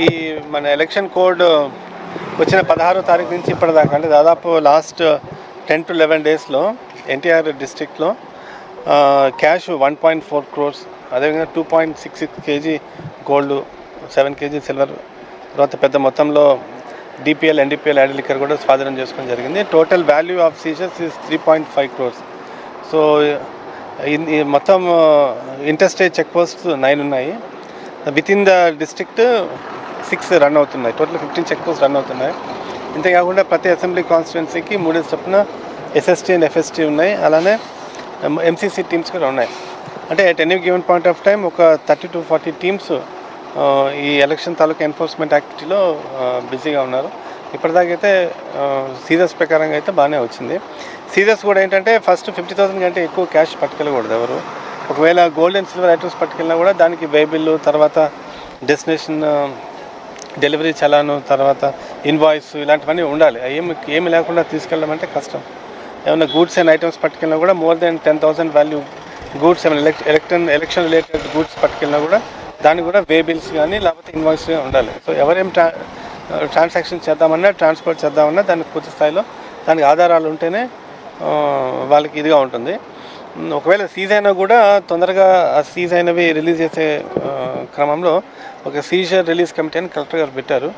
ఈ మన election code వచ్చిన పదహారో తారీఖు నుంచి ఇప్పటిదాకా అంటే దాదాపు లాస్ట్ టెన్ టు లెవెన్ డేస్లో ఎన్టీఆర్ డిస్ట్రిక్ట్లో cash one point four crores అదేవిధంగా two point six six kg gold seven kg silver తర్వాత పెద్ద మొత్తంలో డిపిఎల్ ఎన్డిపిఎల్ యాడ్ లిక్కర్ కూడా స్వాధీనం చేసుకోవడం జరిగింది. Total value of seizures is three point five crores. So in- ఈ మొత్తం ఇంటర్స్టేట్ చెక్ పోస్ట్ నైన్ ఉన్నాయి. Within the district six run అవుతున్నాయి. Total fifteen check post run అవుతున్నాయి. ఇంతేకాకుండా ప్రతి అసెంబ్లీ కాన్స్టిట్యున్సీకి మూడేసి చొప్పున ఎస్ఎస్టీ అండ్ ఎఫ్ఎస్టీ ఉన్నాయి. అలానే um, ఎంసీసీ టీమ్స్ కూడా ఉన్నాయి. అంటే at any given point of time ఒక థర్టీ టు ఫార్టీ టీమ్స్ ఈ ఎలక్షన్ తాలూకా ఎన్ఫోర్స్మెంట్ యాక్టివిటీలో బిజీగా ఉన్నారు. ఇప్పటిదాకైతే uh, సీజర్స్ ప్రకారంగా అయితే బాగానే వచ్చింది. సీజర్స్ కూడా ఏంటంటే ఫస్ట్ ఫిఫ్టీ థౌసండ్ కంటే ఎక్కువ క్యాష్ పట్టుకెళ్ళకూడదు ఎవరు. ఒకవేళ గోల్డ్ అండ్ సిల్వర్ ఐటమ్స్ పట్టుకెళ్ళినా కూడా దానికి వే తర్వాత డెస్టినేషన్ డెలివరీ చలాను తర్వాత ఇన్వాయిస్ ఇలాంటివన్నీ ఉండాలి. ఏమి ఏమి లేకుండా తీసుకెళ్ళడం అంటే కష్టం. ఏమైనా గూడ్స్ అండ్ ఐటమ్స్ పట్టుకెళ్ళినా కూడా more than ten thousand value goods ఏమైనా ఎలక్షన్ ఎలక్షన్ రిలేటెడ్ గూడ్స్ పట్టుకెళ్ళినా కూడా దాన్ని కూడా వే బిల్స్ కానీ లేకపోతే ఇన్వాయిస్ ఉండాలి. సో ఎవరేం ట్రా ట్రాన్సాక్షన్ చేద్దామన్నా ట్రాన్స్పోర్ట్ చేద్దామన్నా దానికి పూర్తి స్థాయిలో దానికి ఆధారాలు ఉంటేనే వాళ్ళకి ఇదిగా ఉంటుంది. ఒకవేళ సీజ్ అయినా కూడా తొందరగా ఆ సీజ్ అయినవి రిలీజ్ చేసే క్రమంలో ఒక సీజర్ రిలీజ్ కమిటీ అని కలెక్టర్ గారు పెట్టారు.